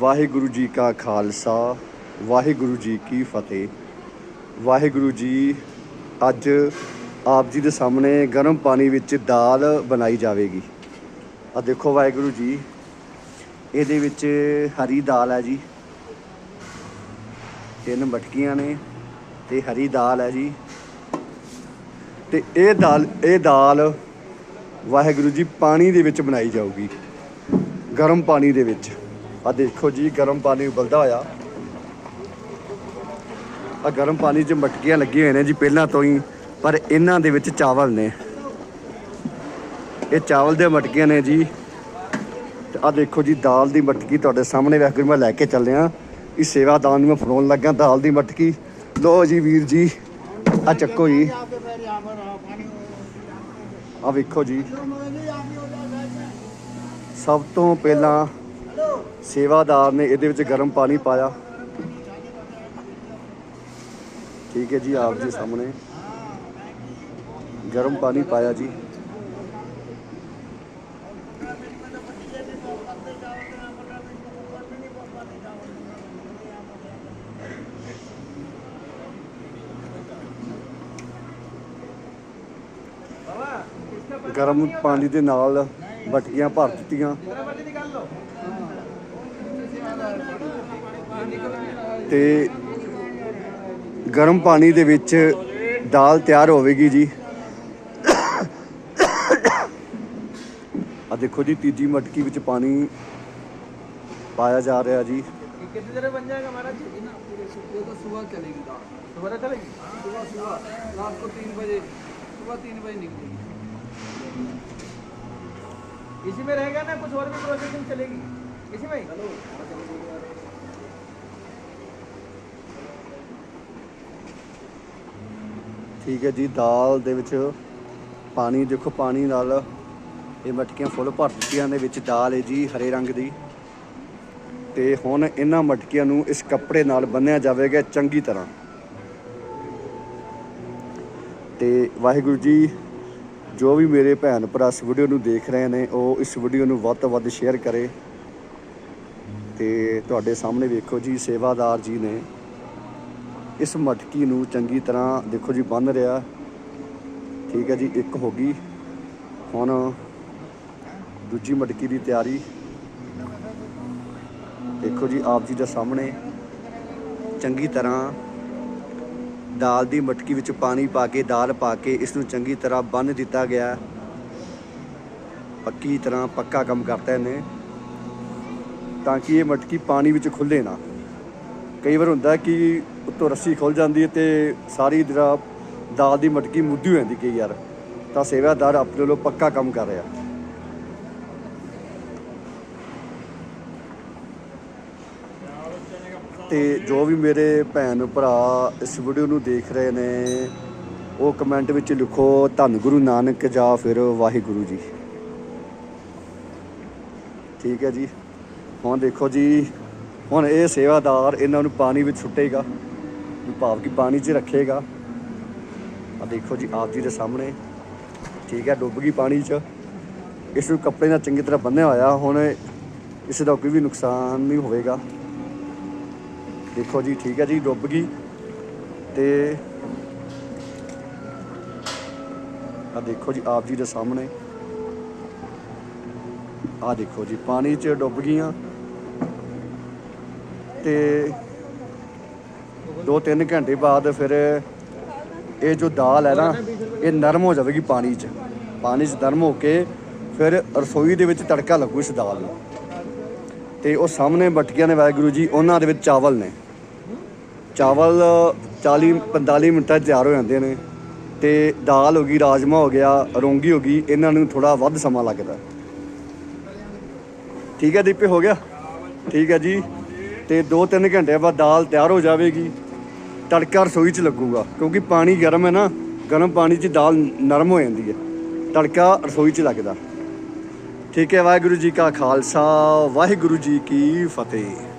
ਵਾਹਿਗੁਰੂ ਜੀ ਕਾ ਖਾਲਸਾ, ਵਾਹਿਗੁਰੂ ਜੀ ਕੀ ਫਤਿਹ। ਵਾਹਿਗੁਰੂ ਜੀ, ਅੱਜ ਆਪ ਜੀ ਦੇ ਸਾਹਮਣੇ ਗਰਮ ਪਾਣੀ ਵਿੱਚ ਦਾਲ ਬਣਾਈ ਜਾਵੇਗੀ। ਆ ਦੇਖੋ ਵਾਹਿਗੁਰੂ ਜੀ, ਇਹਦੇ ਵਿੱਚ ਹਰੀ ਦਾਲ ਹੈ ਜੀ। ਤਿੰਨ ਮਟਕੀਆਂ ਨੇ ਤੇ ਹਰੀ ਦਾਲ ਹੈ ਜੀ। ਤੇ ਇਹ ਦਾਲ ਇਹ ਦਾਲ ਵਾਹਿਗੁਰੂ ਜੀ ਪਾਣੀ ਦੇ ਵਿੱਚ ਬਣਾਈ ਜਾਊਗੀ, ਗਰਮ ਪਾਣੀ ਦੇ ਵਿੱਚ। ਆ ਦੇਖੋ ਜੀ, ਗਰਮ ਪਾਣੀ ਉਬਲਦਾ ਹੋਇਆ। ਆ ਗਰਮ ਪਾਣੀ 'ਚ ਮਟਕੀਆਂ ਲੱਗੀਆਂ ਹੋਈਆਂ ਨੇ ਜੀ ਪਹਿਲਾਂ ਤੋਂ ਹੀ, ਪਰ ਇਹਨਾਂ ਦੇ ਵਿੱਚ ਚਾਵਲ ਨੇ। ਇਹ ਚਾਵਲ ਦੇ ਮਟਕੀਆਂ ਨੇ ਜੀ। ਆ ਦੇਖੋ ਜੀ, ਦਾਲ ਦੀ ਮਟਕੀ ਤੁਹਾਡੇ ਸਾਹਮਣੇ ਵੇਖ ਕੇ ਮੈਂ ਲੈ ਕੇ ਚੱਲਿਆ। ਇਹ ਸੇਵਾਦਾਰ ਨੂੰ ਮੈਂ ਫੜਾਉਣ ਲੱਗਾ ਦਾਲ ਦੀ ਮਟਕੀ। ਲੋ ਜੀ ਵੀਰ ਜੀ ਆ ਚੱਕੋ ਜੀ। ਆ ਵੇਖੋ ਜੀ। ਸਭ ਤੋਂ ਪਹਿਲਾਂ ਸੇਵਾਦਾਰ ਨੇ ਇਹਦੇ ਵਿੱਚ ਗਰਮ ਪਾਣੀ ਪਾਇਆ। ਠੀਕ ਹੈ ਜੀ, ਆਪ ਜੀ ਸਾਹਮਣੇ। ਗਰਮ ਪਾਣੀ ਪਾਇਆ ਜੀ। ਗਰਮ ਪਾਣੀ ਦੇ ਨਾਲ ਬਟਕੀਆਂ ਭਰ ਦਿੱਤੀਆਂ। ਤੇ ਗਰਮ ਪਾਣੀ ਦੇ ਵਿੱਚ ਦਾਲ ਤਿਆਰ ਹੋਵੇਗੀ ਜੀ ਆ ਦੇਖੋ ਜੀ ਤੀਜੀ ਮਟਕੀ ਵਿੱਚ ਪਾਣੀ ਪਾਇਆ ਜਾ ਰਿਹਾ ਜੀ कितनी देर में बन जाएगा महाराज जी ना पूरे सुबह तो सुबह चलेगी दाल सुबह चलेगी सुबह सुबह रात को तीन बजे सुबह तीन बजे निकलेगी इसी में रहेगा ना कुछ और भी प्रोसेसिंग चलेगी इसी में ही ਠੀਕ ਹੈ ਜੀ, ਦਾਲ ਦੇ ਵਿੱਚ ਪਾਣੀ, ਦੇਖੋ ਪਾਣੀ ਨਾਲ ਇਹ ਮਟਕੀਆਂ ਫੁੱਲ ਭਰ ਦਿੱਤੀਆਂ ਦੇ ਵਿੱਚ ਦਾਲ ਹੈ ਜੀ, ਹਰੇ ਰੰਗ ਦੀ। ਤੇ ਹੁਣ ਇਹਨਾਂ ਮਟਕੀਆਂ ਨੂੰ ਇਸ ਕੱਪੜੇ ਨਾਲ ਬੰਨਿਆ ਜਾਵੇਗਾ ਚੰਗੀ ਤਰ੍ਹਾਂ। ਤੇ ਵਾਹਿਗੁਰੂ ਜੀ, ਜੋ ਵੀ ਮੇਰੇ ਭੈਣ ਭਰਾ ਇਸ ਵੀਡੀਓ ਨੂੰ ਦੇਖ ਰਹੇ ਨੇ, ਉਹ ਇਸ ਵੀਡੀਓ ਨੂੰ ਵੱਧ ਤੋਂ ਵੱਧ ਸ਼ੇਅਰ ਕਰੇ। ਤੇ ਤੁਹਾਡੇ ਸਾਹਮਣੇ ਵੇਖੋ ਜੀ, ਸੇਵਾਦਾਰ ਜੀ ਨੇ ਇਸ ਮਟਕੀ ਨੂੰ ਚੰਗੀ ਤਰ੍ਹਾਂ ਦੇਖੋ ਜੀ, ਬੰਨ ਰਿਹਾ। ਠੀਕ ਹੈ ਜੀ, ਇੱਕ ਹੋ ਗਈ। ਹੁਣ ਦੂਜੀ ਮਟਕੀ ਦੀ ਤਿਆਰੀ। ਦੇਖੋ ਜੀ, ਆਪ ਜੀ ਦੇ ਸਾਹਮਣੇ ਚੰਗੀ ਤਰ੍ਹਾਂ ਦਾਲ ਦੀ ਮਟਕੀ ਵਿੱਚ ਪਾਣੀ ਪਾ ਕੇ, ਦਾਲ ਪਾ ਕੇ ਇਸ ਨੂੰ ਚੰਗੀ ਤਰ੍ਹਾਂ ਬੰਨ ਦਿੱਤਾ ਗਿਆ। ਪੱਕੀ ਤਰ੍ਹਾਂ ਪੱਕਾ ਕੰਮ ਕਰਤਾ ਇਹਨੇ, ਤਾਂ ਕਿ ਇਹ ਮਟਕੀ ਪਾਣੀ ਵਿੱਚ ਖੁੱਲੇ ਨਾ। ਕਈ ਵਾਰ ਹੁੰਦਾ ਕਿ ਉੱਤੋਂ ਰੱਸੀ ਖੁੱਲ ਜਾਂਦੀ ਹੈ ਤੇ ਸਾਰੀ ਜਿਹੜਾ ਦਾਲ ਦੀ ਮਟਕੀ ਮੁੱਧੀ ਹੋ ਜਾਂਦੀ ਕਈ ਯਾਰ ਤਾਂ ਸੇਵਾਦਾਰ ਆਪਣੇ ਵੱਲੋਂ ਪੱਕਾ ਕੰਮ ਕਰ ਰਿਹਾ। ਤੇ ਜੋ ਵੀ ਮੇਰੇ ਭੈਣ ਭਰਾ ਇਸ ਵੀਡੀਓ ਨੂੰ ਦੇਖ ਰਹੇ ਨੇ, ਉਹ ਕਮੈਂਟ ਵਿੱਚ ਲਿਖੋ, ਧੰਨ ਗੁਰੂ ਨਾਨਕ ਜਾਂ ਫਿਰ ਵਾਹਿਗੁਰੂ ਜੀ। ਠੀਕ ਹੈ ਜੀ। ਹੁਣ ਦੇਖੋ ਜੀ ਹੁਣ ਇਹ ਸੇਵਾਦਾਰ ਇਹਨਾਂ ਨੂੰ ਪਾਣੀ ਵਿੱਚ ਸੁੱਟੇਗਾ, ਭਾਵ ਕਿ ਪਾਣੀ 'ਚ ਰੱਖੇਗਾ। ਆ ਦੇਖੋ ਜੀ, ਆਪ ਜੀ ਦੇ ਸਾਹਮਣੇ। ਠੀਕ ਹੈ, ਡੁੱਬ ਗਈ ਪਾਣੀ 'ਚ। ਇਸ ਨੂੰ ਕੱਪੜੇ ਨਾਲ ਚੰਗੀ ਤਰ੍ਹਾਂ ਬੰਨਿਆ ਹੋਇਆ, ਹੁਣ ਇਸ ਦਾ ਕੋਈ ਵੀ ਨੁਕਸਾਨ ਨਹੀਂ ਹੋਵੇਗਾ। ਦੇਖੋ ਜੀ, ਠੀਕ ਹੈ ਜੀ, ਡੁੱਬ ਗਈ। ਤੇ ਆ ਦੇਖੋ ਜੀ, ਆਪ ਜੀ ਦੇ ਸਾਹਮਣੇ। ਆ ਦੇਖੋ ਜੀ, ਪਾਣੀ 'ਚ ਡੁੱਬ ਗਈਆਂ। ਤੇ 2-3 ਘੰਟੇ ਬਾਅਦ ਫਿਰ ਇਹ ਜੋ ਦਾਲ ਹੈ ਨਾ, ਇਹ ਨਰਮ ਹੋ ਜਾਵੇਗੀ ਪਾਣੀ 'ਚ। ਪਾਣੀ 'ਚ ਨਰਮ ਹੋ ਕੇ ਫਿਰ ਰਸੋਈ ਦੇ ਵਿੱਚ ਤੜਕਾ ਲੱਗੂ ਇਸ ਦਾਲ ਨੂੰ। ਤੇ ਉਹ ਸਾਹਮਣੇ ਮਟਕੀਆਂ ਨੇ ਵਾਹਿਗੁਰੂ ਜੀ, ਉਹਨਾਂ ਦੇ ਵਿੱਚ ਚਾਵਲ ਨੇ। ਚਾਵਲ 40 45 ਮਿੰਟਾਂ 'ਚ ਤਿਆਰ ਹੋ ਜਾਂਦੇ ਨੇ। ਤੇ ਦਾਲ ਹੋ ਗਈ ਰਾਜਮਾ ਹੋ ਗਿਆ, ਰੋਂਗੀ ਹੋ ਗਈ, ਇਹਨਾਂ ਨੂੰ ਥੋੜਾ ਵੱਧ ਸਮਾਂ ਲੱਗਦਾ। ਠੀਕ ਹੈ ਦੀਪੇ, ਹੋ ਗਿਆ? ਠੀਕ ਹੈ ਜੀ। ਤੇ 2-3 ਘੰਟੇ ਬਾਅਦ ਦਾਲ ਤਿਆਰ ਹੋ ਜਾਵੇਗੀ। ਤੜਕਾ ਰਸੋਈ 'ਚ ਲੱਗੂਗਾ, ਕਿਉਂਕਿ ਪਾਣੀ ਗਰਮ ਹੈ ਨਾ, ਗਰਮ ਪਾਣੀ 'ਚ ਦਾਲ ਨਰਮ ਹੋ ਜਾਂਦੀ ਹੈ। ਤੜਕਾ ਰਸੋਈ 'ਚ ਲੱਗਦਾ। ਠੀਕ ਹੈ, ਵਾਹਿਗੁਰੂ ਜੀ ਕਾ ਖਾਲਸਾ, ਵਾਹਿਗੁਰੂ ਜੀ ਕੀ ਫਤਿਹ।